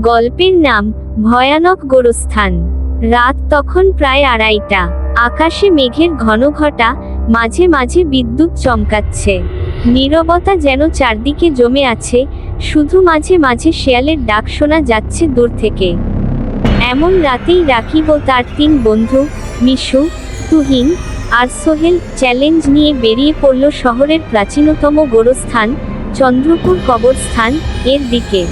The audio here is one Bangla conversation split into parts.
গল্পের নাম ভয়ানক গোরস্থান। রাত তখন প্রায় আড়াইটা। আকাশে মেঘের ঘন ঘটা মাঝে মাঝে বিদ্যুৎ চমকাচ্ছে। নীরবতা যেন চারদিকে জমে আছে, শুধু মাঝে মাঝে শেয়ালের ডাক শোনা যাচ্ছে দূর থেকে। এমন রাতেই রাকিব ও তার তিন বন্ধু, মিশু, তুহিন আর সোহেল চ্যালেঞ্জ নিয়ে বেরিয়ে পড়ল শহরের প্রাচীনতম গোরস্থান, চন্দ্রপুর কবরস্থান, এর দিকে।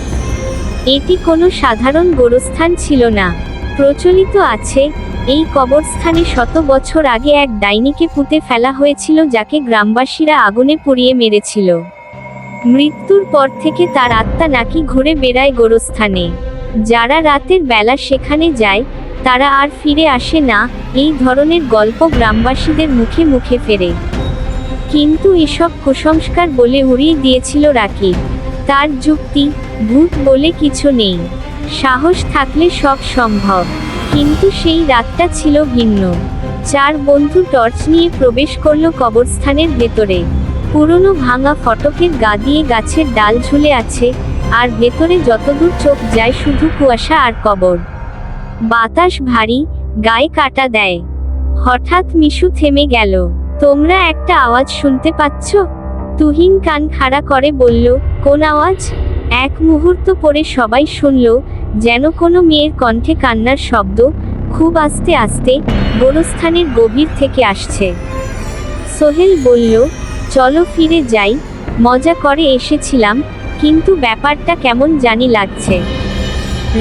এটি কোনো সাধারণ গোরস্থান ছিল না। প্রচলিত আছে, এই কবরস্থানে শত বছর আগে এক ডাইনিকে পুঁতে ফেলা হয়েছিল যাকে গ্রামবাসীরা আগুনে পুড়িয়ে মেরেছিল। মৃত্যুর পর থেকে তার আত্মা নাকি ঘুরে বেড়ায় গোরস্থানে। যারা রাতের বেলা সেখানে যায়, তারা আর ফিরে আসে না, এই ধরনের গল্প গ্রামবাসীদের মুখে মুখে ফেরে। কিন্তু এসব কুসংস্কার বলে উড়িয়ে দিয়েছিল রাকিব। তার যুক্তি, ভূত বলে কিছু নেই। সাহস থাকলে সব সম্ভব। কিন্তু সেই রাতটা ছিল ভিন্ন। চার বন্ধু টর্চ নিয়ে প্রবেশ করল কবরস্থানের ভেতরে। পুরনো ভাঙা ফটকের গা দিয়ে গাছের ডাল ঝুলে আছে, আর ভেতরে যতদূর চোখ যায় শুধু কুয়াশা আর কবর। বাতাস ভারী, গায়ে কাটা দেয়। হঠাৎ মিশু থেমে গেল। তোমরা একটা আওয়াজ শুনতে পাচ্ছ? তুহিন কান খাড়া করে বলল, কোন আওয়াজ? এক মুহূর্ত পরে সবাই শুনল, যেন কোনো মেয়ের কণ্ঠে কান্নার শব্দ খুব আস্তে আস্তে গোরস্থানের গভীর থেকে আসছে। সোহেল বলল, চলো ফিরে যাই, মজা করে এসেছিলাম, কিন্তু ব্যাপারটা কেমন জানি লাগছে।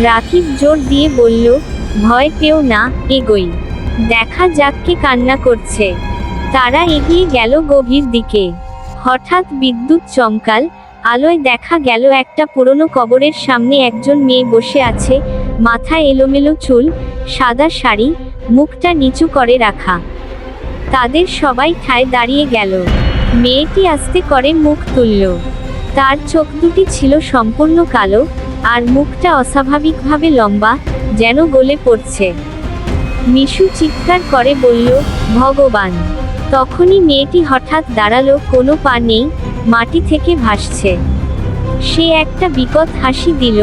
রাকিব জোর দিয়ে বলল, ভয় পেও না, এগোই। দেখা যাক কে কান্না করছে। তারা এগিয়ে গেল গভীর দিকে। হঠাৎ বিদ্যুৎ চমকাল, আলোয় দেখা গেল একটা পুরনো কবরের সামনে একজন মেয়ে বসে আছে মাথায় এলোমেলো চুল, সাদা শাড়ি, মুখটা নিচু করে রাখা। তাদের সবাই ঠায় দাঁড়িয়ে গেল। মেয়েটি আস্তে করে মুখ তুলল। তার চোখ দুটি ছিল সম্পূর্ণ কালো, আর মুখটা অস্বাভাবিকভাবে লম্বা, যেন গলে পড়ছে। মিশু চিৎকার করে বলল, ভগবান! তখনই মেয়েটি হঠাৎ দাঁড়াল, কোনো পা নেই, মাটি থেকে ভাসছে। সে একটা বিকট হাসি দিল,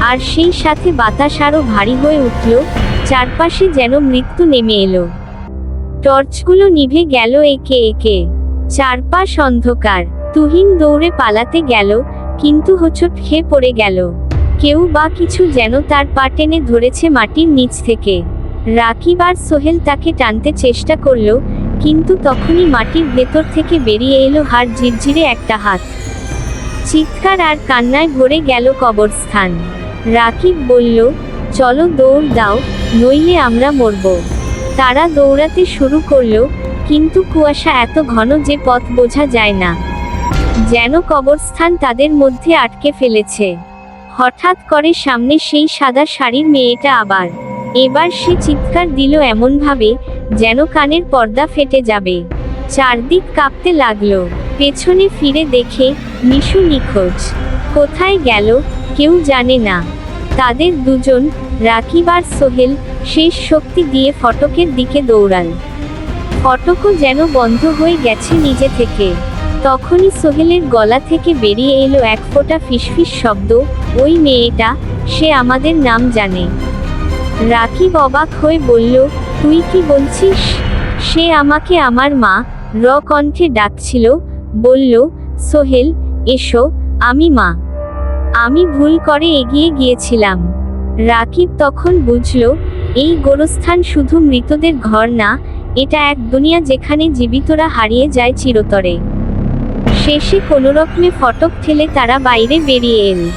আর সেই সাথে বাতাস আরও ভারী হয়ে উঠল, চারপাশে যেন মৃত্যু নেমে এলো। টর্চগুলো নিভে গেল একে একে। চারপাশ অন্ধকার। তুহিন দৌড়ে পালাতে গেল, কিন্তু হোঁচট খেয়ে পড়ে গেল। কেউ বা কিছু যেন তার পা টেনে ধরেছে মাটির নিচ থেকে। রাকিব আর সোহেল তাকে টানতে চেষ্টা করল কিন্তু তখনই মাটির ভেতর থেকে বেরিয়ে এলো হাড় ঝিরঝিরে একটা হাত। চিৎকার আর কান্নায় ভরে গেল কবরস্থান। রাকিব বলল, চলো দৌড় দাও, নইলে আমরা মরব। তারা দৌড়াতে শুরু করল, কিন্তু কুয়াশা এত ঘন যে পথ বোঝা যায় না। যেন কবরস্থান তাদের মধ্যে আটকে ফেলেছে। হঠাৎ করে সামনে সেই সাদা শাড়ির মেয়েটা আবার এবার সে চিৎকার দিল এমনভাবে যেন কানের পর্দা ফেটে যাবে। চারদিক কাঁপতে লাগল। পেছনে ফিরে দেখে নিশু নিখোঁজ। কোথায় গেল কেউ জানে না। তাদের দুজন, রাকিব আর সোহেল, শেষ শক্তি দিয়ে ফটকের দিকে দৌড়াল। ফটকও যেন বন্ধ হয়ে গেছে নিজে থেকে। তখনই সোহেলের গলা থেকে বেরিয়ে এলো এক ফোঁটা ফিসফিস শব্দ, ওই মেয়েটা, সে আমাদের নাম জানে। রাকিব অবাক হয়ে বলল, তুই কি বলছিস? সে আমাকে আমার মা র কণ্ঠে ডাকছিল, বলল, সোহেল, এসো, আমি মা। আমি ভুল করে এগিয়ে গিয়েছিলাম। রাকিব তখন বুঝল, এই গোরস্থান শুধু মৃতদের ঘর না, এটা এক দুনিয়া যেখানে জীবিতরা হারিয়ে যায় চিরতরে। শেষে কোনোরকমে ফটক ঠেলে তারা বাইরে বেরিয়ে এল।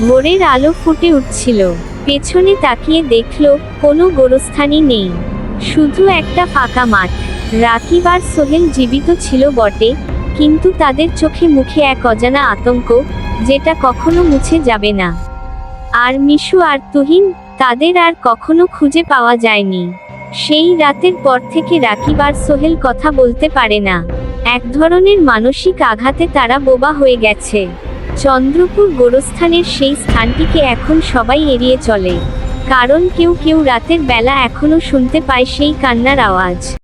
ভোরের আলো ফুটে উঠছিল। পেছনে তাকিয়ে দেখল, কোনো গোরস্থানই নেই। শুধু একটা ফাঁকা মাঠ। রাকিব আর সোহেল জীবিত ছিল বটে, কিন্তু তাদের চোখে মুখে এক অজানা আতঙ্ক, যেটা কখনো মুছে যাবে না। আর মিশু আর তুহিন, তাদের আর কখনো খুঁজে পাওয়া যায়নি। সেই রাতের পর থেকে রাকিব আর সোহেল কথা বলতে পারে না। এক ধরনের মানসিক আঘাতে তারা বোবা হয়ে গেছে। চন্দ্রপুর গোরস্থানের সেই স্থানটিকে এখন সবাই এড়িয়ে চলে, কারণ কেউ কেউ রাতের বেলা এখনও শুনতে পায় সেই কান্নার আওয়াজ।